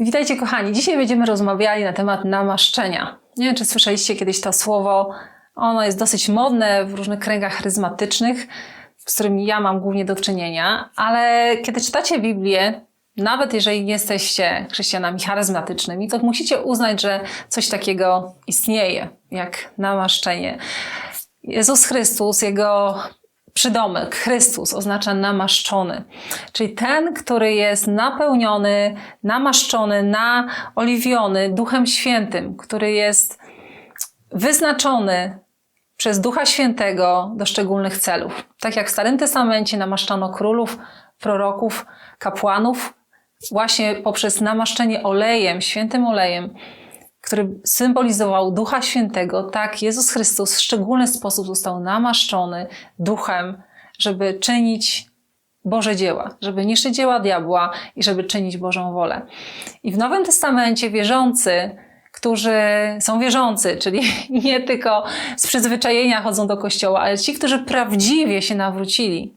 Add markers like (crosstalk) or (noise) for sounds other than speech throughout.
Witajcie kochani. Dzisiaj będziemy rozmawiali na temat namaszczenia. Nie wiem, czy słyszeliście kiedyś to słowo. Ono jest dosyć modne w różnych kręgach charyzmatycznych, z którymi ja mam głównie do czynienia, ale kiedy czytacie Biblię, nawet jeżeli nie jesteście chrześcijanami charyzmatycznymi, to musicie uznać, że coś takiego istnieje, jak namaszczenie. Jezus Chrystus, Jego przydomek Chrystus oznacza namaszczony, czyli ten, który jest napełniony, namaszczony, naoliwiony Duchem Świętym, który jest wyznaczony przez Ducha Świętego do szczególnych celów. Tak jak w Starym Testamencie namaszczano królów, proroków, kapłanów, właśnie poprzez namaszczenie olejem, świętym olejem, który symbolizował Ducha Świętego, tak Jezus Chrystus w szczególny sposób został namaszczony Duchem, żeby czynić Boże dzieła, żeby niszczyć dzieła diabła i żeby czynić Bożą wolę. I w Nowym Testamencie wierzący, którzy są wierzący, czyli (laughs) nie tylko z przyzwyczajenia chodzą do kościoła, ale ci, którzy prawdziwie się nawrócili,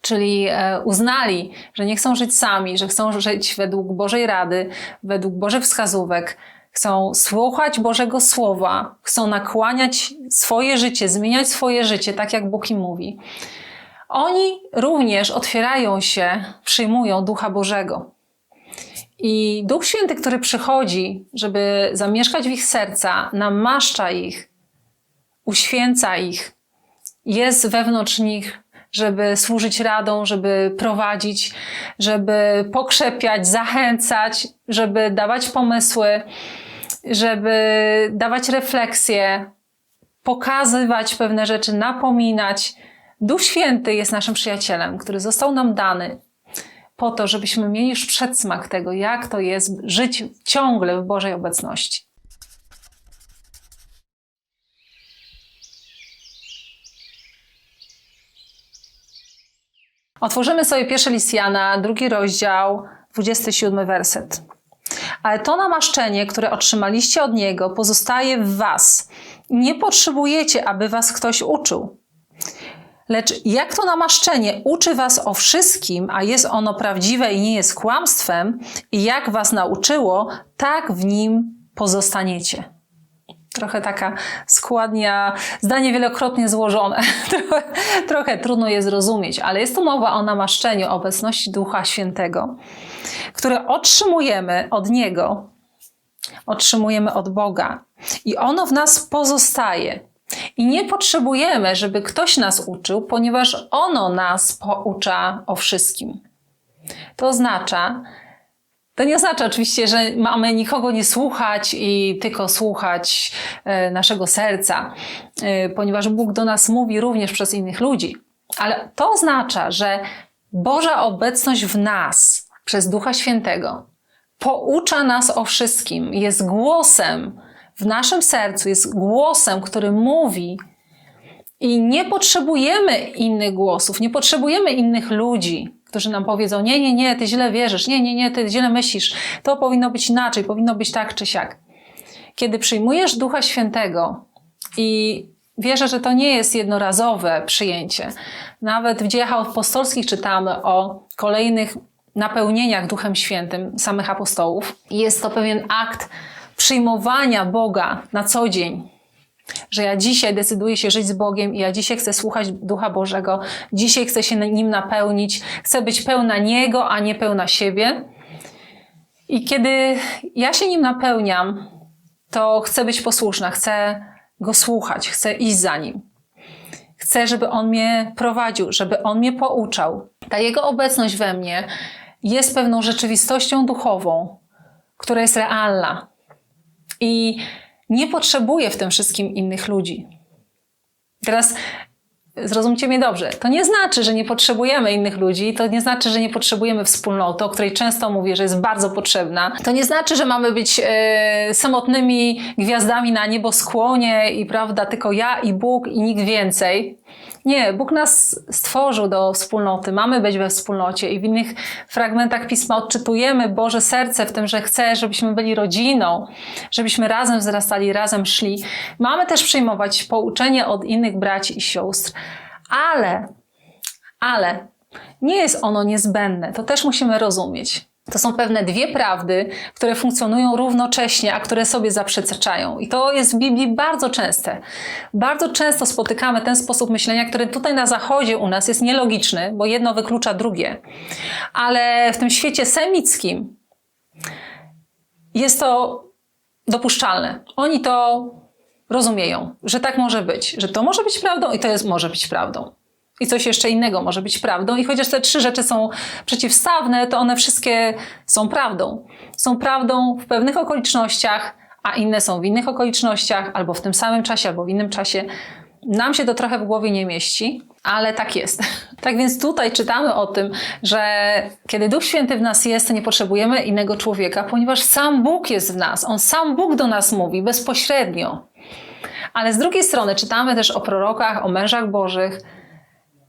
czyli e, uznali, że nie chcą żyć sami, że chcą żyć według Bożej rady, według Bożych wskazówek, chcą słuchać Bożego Słowa, chcą nakłaniać swoje życie, zmieniać swoje życie, tak jak Bóg im mówi. Oni również otwierają się, przyjmują Ducha Bożego. I Duch Święty, który przychodzi, żeby zamieszkać w ich serca, namaszcza ich, uświęca ich, jest wewnątrz nich, żeby służyć radą, żeby prowadzić, żeby pokrzepiać, zachęcać, żeby dawać pomysły, żeby dawać refleksje, pokazywać pewne rzeczy, napominać. Duch Święty jest naszym przyjacielem, który został nam dany po to, żebyśmy mieli już przedsmak tego, jak to jest żyć ciągle w Bożej obecności. Otworzymy sobie pierwszy list Jana, drugi rozdział, 27 werset. Ale to namaszczenie, które otrzymaliście od Niego, pozostaje w Was. Nie potrzebujecie, aby Was ktoś uczył. Lecz jak to namaszczenie uczy Was o wszystkim, a jest ono prawdziwe i nie jest kłamstwem, i jak Was nauczyło, tak w nim pozostaniecie. Trochę taka składnia, zdanie wielokrotnie złożone. (laughs) Trochę, trochę trudno je zrozumieć, ale jest to mowa o namaszczeniu obecności Ducha Świętego, które otrzymujemy od Niego, otrzymujemy od Boga i ono w nas pozostaje. I nie potrzebujemy, żeby ktoś nas uczył, ponieważ ono nas poucza o wszystkim. To oznacza, to nie oznacza oczywiście, że mamy nikogo nie słuchać i tylko słuchać e, naszego serca, e, ponieważ Bóg do nas mówi również przez innych ludzi. Ale to oznacza, że Boża obecność w nas przez Ducha Świętego poucza nas o wszystkim, jest głosem w naszym sercu, jest głosem, który mówi. I nie potrzebujemy innych głosów, nie potrzebujemy innych ludzi, którzy nam powiedzą: Nie, nie, nie, ty źle wierzysz, nie, nie, nie, ty źle myślisz, to powinno być inaczej, powinno być tak czy siak. Kiedy przyjmujesz Ducha Świętego i wierzę, że to nie jest jednorazowe przyjęcie, nawet w dziejach apostolskich czytamy o kolejnych napełnieniach Duchem Świętym samych apostołów. Jest to pewien akt przyjmowania Boga na co dzień że ja dzisiaj decyduję się żyć z Bogiem i ja dzisiaj chcę słuchać Ducha Bożego, dzisiaj chcę się Nim napełnić, chcę być pełna Niego, a nie pełna siebie. I kiedy ja się Nim napełniam, to chcę być posłuszna, chcę Go słuchać, chcę iść za Nim. Chcę, żeby On mnie prowadził, żeby On mnie pouczał. Ta Jego obecność we mnie jest pewną rzeczywistością duchową, która jest realna. I nie potrzebuję w tym wszystkim innych ludzi. Teraz zrozumcie mnie dobrze. To nie znaczy, że nie potrzebujemy innych ludzi, to nie znaczy, że nie potrzebujemy wspólnoty, o której często mówię, że jest bardzo potrzebna. To nie znaczy, że mamy być e, samotnymi gwiazdami na nieboskłonie i prawda, tylko ja i Bóg i nikt więcej. Nie, Bóg nas stworzył do wspólnoty, mamy być we wspólnocie i w innych fragmentach Pisma odczytujemy Boże serce w tym, że chce, żebyśmy byli rodziną, żebyśmy razem wzrastali, razem szli. Mamy też przyjmować pouczenie od innych braci i sióstr, ale, ale nie jest ono niezbędne, to też musimy rozumieć. To są pewne dwie prawdy, które funkcjonują równocześnie, a które sobie zaprzeczają. I to jest w Biblii bardzo częste. Bardzo często spotykamy ten sposób myślenia, który tutaj na zachodzie u nas jest nielogiczny, bo jedno wyklucza drugie. Ale w tym świecie semickim jest to dopuszczalne. Oni to rozumieją, że tak może być, że to może być prawdą i to jest, może być prawdą. I coś jeszcze innego może być prawdą. I chociaż te trzy rzeczy są przeciwstawne, to one wszystkie są prawdą. Są prawdą w pewnych okolicznościach, a inne są w innych okolicznościach, albo w tym samym czasie, albo w innym czasie. Nam się to trochę w głowie nie mieści, ale tak jest. (laughs) Tak więc tutaj czytamy o tym, że kiedy Duch Święty w nas jest, nie potrzebujemy innego człowieka, ponieważ sam Bóg jest w nas. On sam Bóg do nas mówi bezpośrednio. Ale z drugiej strony czytamy też o prorokach, o mężach Bożych,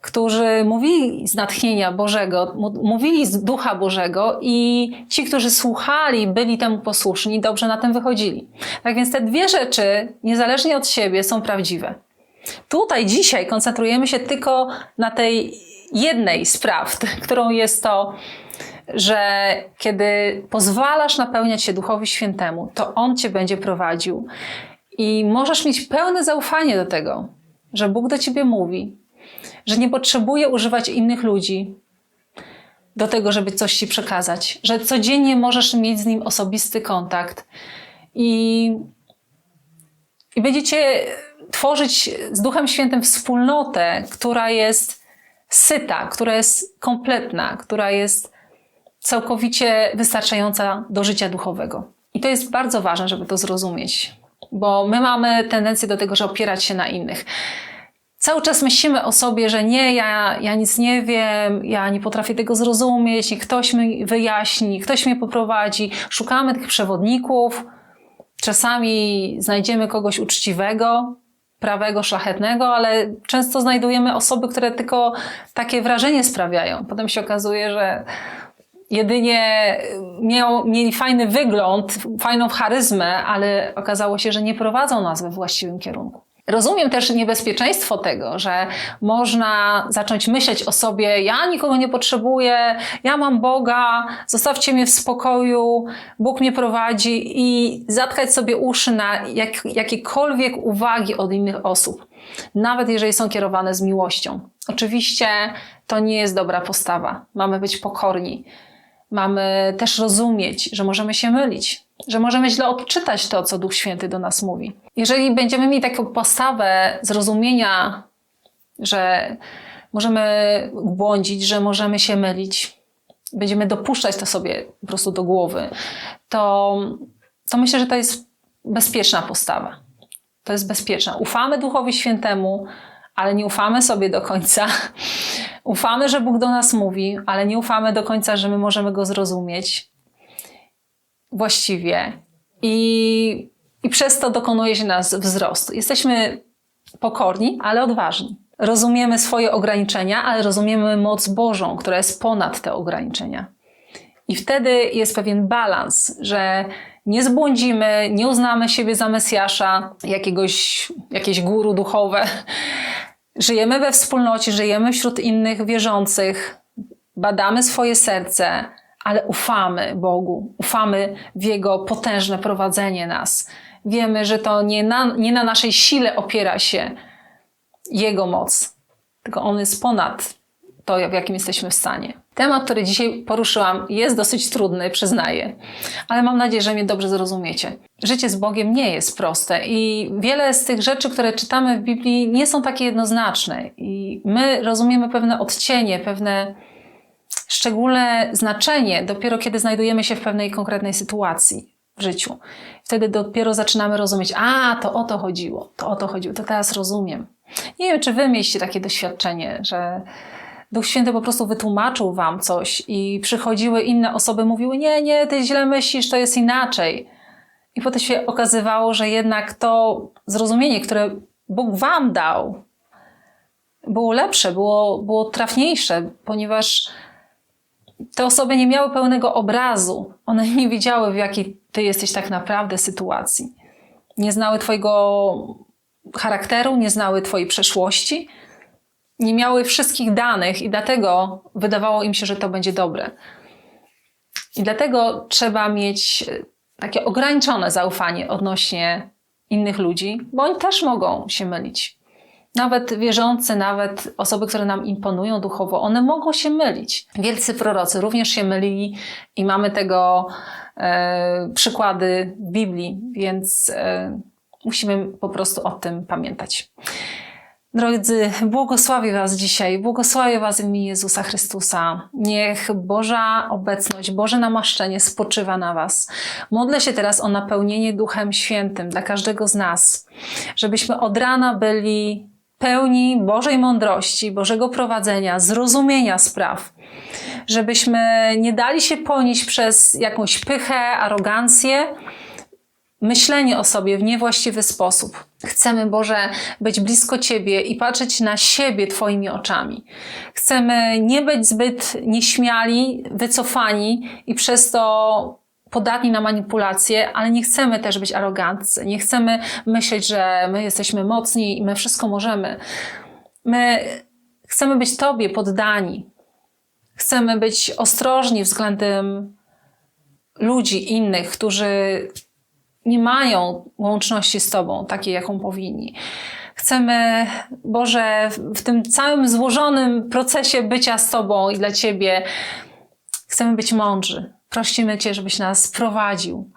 którzy mówili z natchnienia Bożego, mówili z Ducha Bożego i ci, którzy słuchali, byli temu posłuszni, dobrze na tym wychodzili. Tak więc te dwie rzeczy, niezależnie od siebie, są prawdziwe. Tutaj dzisiaj koncentrujemy się tylko na tej jednej z prawd, (laughs) którą jest to, że kiedy pozwalasz napełniać się Duchowi Świętemu, to On cię będzie prowadził i możesz mieć pełne zaufanie do tego, że Bóg do ciebie mówi, że nie potrzebuje używać innych ludzi do tego, żeby coś ci przekazać, że codziennie możesz mieć z nim osobisty kontakt i, i będziecie tworzyć z Duchem Świętym wspólnotę, która jest syta, która jest kompletna, która jest całkowicie wystarczająca do życia duchowego. I to jest bardzo ważne, żeby to zrozumieć, bo my mamy tendencję do tego, że opierać się na innych. Cały czas myślimy o sobie, że nie, ja, ja nic nie wiem, ja nie potrafię tego zrozumieć, ktoś mi wyjaśni, ktoś mnie poprowadzi. Szukamy tych przewodników. Czasami znajdziemy kogoś uczciwego, prawego, szlachetnego, ale często znajdujemy osoby, które tylko takie wrażenie sprawiają. Potem się okazuje, że jedynie miał, mieli fajny wygląd, fajną charyzmę, ale okazało się, że nie prowadzą nas we właściwym kierunku. Rozumiem też niebezpieczeństwo tego, że można zacząć myśleć o sobie, ja nikogo nie potrzebuję, ja mam Boga, zostawcie mnie w spokoju, Bóg mnie prowadzi i zatkać sobie uszy na jak, jakiekolwiek uwagi od innych osób, nawet jeżeli są kierowane z miłością. Oczywiście to nie jest dobra postawa. Mamy być pokorni. Mamy też rozumieć, że możemy się mylić, że możemy źle odczytać to, co Duch Święty do nas mówi. Jeżeli będziemy mieli taką postawę zrozumienia, że możemy błądzić, że możemy się mylić, będziemy dopuszczać to sobie po prostu do głowy, to, to myślę, że to jest bezpieczna postawa. To jest bezpieczna. Ufamy Duchowi Świętemu, ale nie ufamy sobie do końca. (laughs) Ufamy, że Bóg do nas mówi, ale nie ufamy do końca, że my możemy go zrozumieć właściwie. I, i przez to dokonuje się nas wzrost. Jesteśmy pokorni, ale odważni. Rozumiemy swoje ograniczenia, ale rozumiemy moc Bożą, która jest ponad te ograniczenia. I wtedy jest pewien balans, że nie zbłądzimy, nie uznamy siebie za Mesjasza, jakiegoś, jakieś guru duchowe, Żyjemy we wspólnocie, żyjemy wśród innych wierzących, badamy swoje serce, ale ufamy Bogu, ufamy w Jego potężne prowadzenie nas. Wiemy, że to nie na, nie na naszej sile opiera się Jego moc, tylko On jest ponad to, w jakim jesteśmy w stanie. Temat, który dzisiaj poruszyłam, jest dosyć trudny, przyznaję, ale mam nadzieję, że mnie dobrze zrozumiecie. Życie z Bogiem nie jest proste i wiele z tych rzeczy, które czytamy w Biblii, nie są takie jednoznaczne. I my rozumiemy pewne odcienie, pewne szczególne znaczenie dopiero kiedy znajdujemy się w pewnej konkretnej sytuacji w życiu. Wtedy dopiero zaczynamy rozumieć, a to o to chodziło, to o to chodziło, to teraz rozumiem. Nie wiem, czy wy mieliście takie doświadczenie, że Duch Święty po prostu wytłumaczył wam coś i przychodziły inne osoby, mówiły: Nie, nie, ty źle myślisz, to jest inaczej. I potem się okazywało, że jednak to zrozumienie, które Bóg wam dał, było lepsze, było, było trafniejsze, ponieważ te osoby nie miały pełnego obrazu. One nie wiedziały, w jakiej ty jesteś tak naprawdę sytuacji. Nie znały Twojego charakteru, nie znały Twojej przeszłości nie miały wszystkich danych i dlatego wydawało im się, że to będzie dobre. I dlatego trzeba mieć e, takie ograniczone zaufanie odnośnie innych ludzi, bo oni też mogą się mylić. Nawet wierzący, nawet osoby, które nam imponują duchowo, one mogą się mylić. Wielcy prorocy również się mylili i mamy tego e, przykłady w Biblii, więc e, musimy po prostu o tym pamiętać. Drodzy, błogosławię Was dzisiaj, błogosławię Was w imieniu Jezusa Chrystusa. Niech Boża obecność, Boże namaszczenie spoczywa na Was. Modlę się teraz o napełnienie Duchem Świętym dla każdego z nas, żebyśmy od rana byli pełni Bożej mądrości, Bożego prowadzenia, zrozumienia spraw. Żebyśmy nie dali się ponieść przez jakąś pychę, arogancję, myślenie o sobie w niewłaściwy sposób. Chcemy, Boże, być blisko Ciebie i patrzeć na siebie Twoimi oczami. Chcemy nie być zbyt nieśmiali, wycofani i przez to podatni na manipulacje, ale nie chcemy też być aroganccy. Nie chcemy myśleć, że my jesteśmy mocni i my wszystko możemy. My chcemy być Tobie poddani. Chcemy być ostrożni względem ludzi innych, którzy nie mają łączności z Tobą, takiej, jaką powinni. Chcemy, Boże, w tym całym złożonym procesie bycia z Tobą i dla Ciebie, chcemy być mądrzy. Prosimy Cię, żebyś nas prowadził.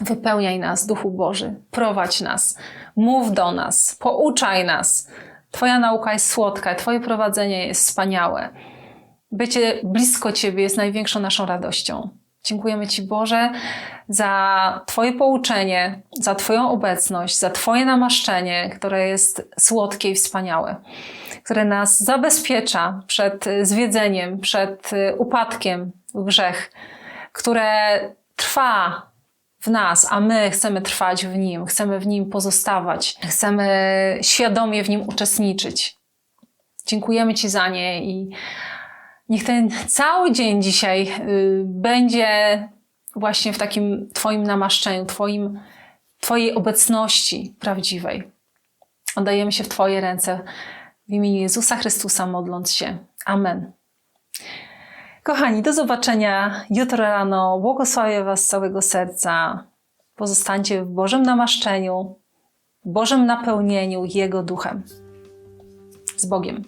Wypełniaj nas, Duchu Boży, prowadź nas, mów do nas, pouczaj nas. Twoja nauka jest słodka, Twoje prowadzenie jest wspaniałe. Bycie blisko Ciebie jest największą naszą radością. Dziękujemy Ci, Boże, za Twoje pouczenie, za Twoją obecność, za Twoje namaszczenie, które jest słodkie i wspaniałe, które nas zabezpiecza przed zwiedzeniem, przed upadkiem w grzech, które trwa w nas, a my chcemy trwać w nim, chcemy w nim pozostawać, chcemy świadomie w nim uczestniczyć. Dziękujemy Ci za nie i Niech ten cały dzień dzisiaj y, będzie właśnie w takim Twoim namaszczeniu, twoim, Twojej obecności prawdziwej. Oddajemy się w Twoje ręce w imieniu Jezusa Chrystusa, modląc się. Amen. Kochani, do zobaczenia jutro rano. Błogosławię Was z całego serca. Pozostańcie w Bożym namaszczeniu, Bożym napełnieniu Jego duchem. Z Bogiem.